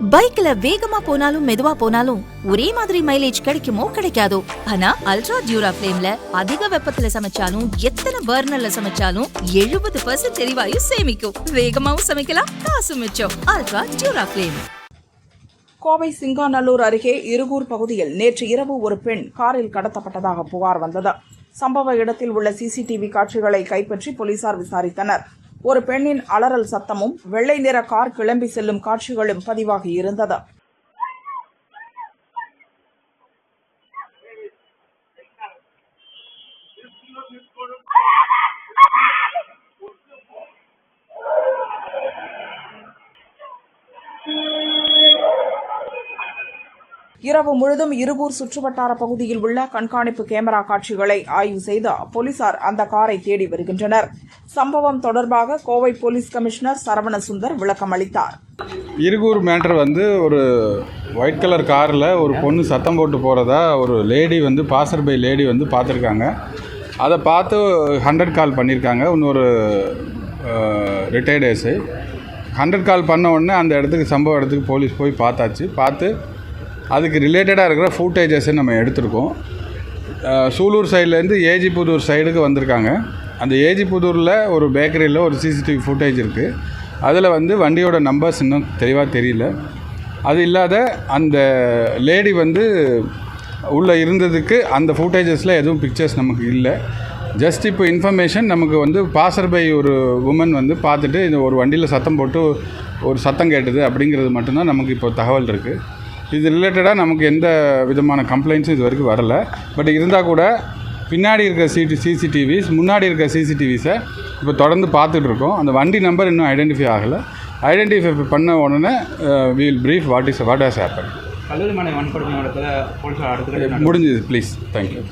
பைக்ல வேகமா போனாலும் மெதுவா போனாலும் ஒரே மாதிரி மைலேஜ் கிடைக்குமோ கிடைக்காதோ? ஆனா அல்ட்ரா டியூரா ஃபிளேம்ல அதிக வெப்பத்துல சமைச்சாலும் எத்தனை பர்னர்ல சமைச்சாலும் எழுபது பர்சன்ட் எரிவாயு சேமிக்கும். வேகமாவும் சமைக்கலாம் காசு மிச்சம். Ultra dura flame Kovai Singanallur அருகே இருகூர் பகுதியில் நேற்று இரவு ஒரு பெண் காரில் கடத்தப்பட்டதாக புகார் வந்தது. சம்பவ இடத்தில் உள்ள சிசிடிவி காட்சிகளை கைப்பற்றி போலீசார் விசாரித்தனர். ஒரு பெண்ணின் அலறல் சத்தமும் வெள்ளை நிற கார் கிளம்பி செல்லும் காட்சிகளும் பதிவாகி இருந்தது. இரவு முழுதும் இருகூர் சுற்றுவட்டார பகுதியில் உள்ள கண்காணிப்பு கேமரா காட்சிகளை ஆய்வு செய்து போலீசார் அந்த காரை தேடி வருகின்றனர். சம்பவம் தொடர்பாக கோவை போலீஸ் கமிஷனர் சரவண சுந்தர் விளக்கம் அளித்தார். இருகூர் மேட்டர் வந்து ஒரு ஒயிட் கலர் காரில் ஒரு பொண்ணு சத்தம் போட்டு போகிறதா ஒரு லேடி வந்து பாசர் பை லேடி வந்து பார்த்துருக்காங்க. அதை பார்த்து ஹண்ட்ரட் கால் பண்ணியிருக்காங்க இன்னொரு ரிட்டையர்ட் ஏஸு ஹண்ட்ரட் கால் பண்ண உடனே அந்த இடத்துக்கு சம்பவ இடத்துக்கு போலீஸ் போய் பார்த்தாச்சு. பார்த்து அதுக்கு ரிலேட்டடாக இருக்கிற ஃபூட்டேஜஸை நம்ம எடுத்திருக்கோம். சூலூர் சைட்லேருந்து ஏஜிபுதூர் சைடுக்கு வந்திருக்காங்க. அந்த ஏஜிபுதூரில் ஒரு பேக்கரியில் ஒரு சிசிடிவி ஃபுட்டேஜ் இருக்குது அதில் வந்து வண்டியோட நம்பர்ஸ் இன்னும் தெளிவாக தெரியல. அது இல்லாத அந்த லேடி வந்து உள்ளே இருந்ததுக்கு அந்த ஃபுட்டேஜஸில் எதுவும் பிக்சர்ஸ் நமக்கு இல்லை. ஜஸ்ட் இப்போ இன்ஃபர்மேஷன் நமக்கு வந்து பாசர் பை ஒரு உமன் வந்து பார்த்துட்டு இந்த ஒரு வண்டியில் சத்தம் போட்டு ஒரு சத்தம் கேட்டது அப்படிங்கிறது மட்டும்தான் நமக்கு இப்போ தகவல் இருக்குது இது ரிலேட்டடாக நமக்கு எந்த விதமான கம்ப்ளைண்ட்ஸும் இது வரைக்கும் வரல. பட் இருந்தால் கூட பின்னாடி இருக்க சிடி சிசிடிவிஸ் முன்னாடி இருக்க சிசிடிவிஸை இப்போ தொடர்ந்து பார்த்துட்டு இருக்கோம். அந்த வண்டி நம்பர் இன்னும் ஐடென்டிஃபை ஆகலை. ஐடென்டிஃபை பண்ண உடனே will brief what is what has happen கல்லூரி மாணவி வன்கொடுமை போலீஸார் அடுத்த முடிஞ்சது ப்ளீஸ் தேங்க்யூ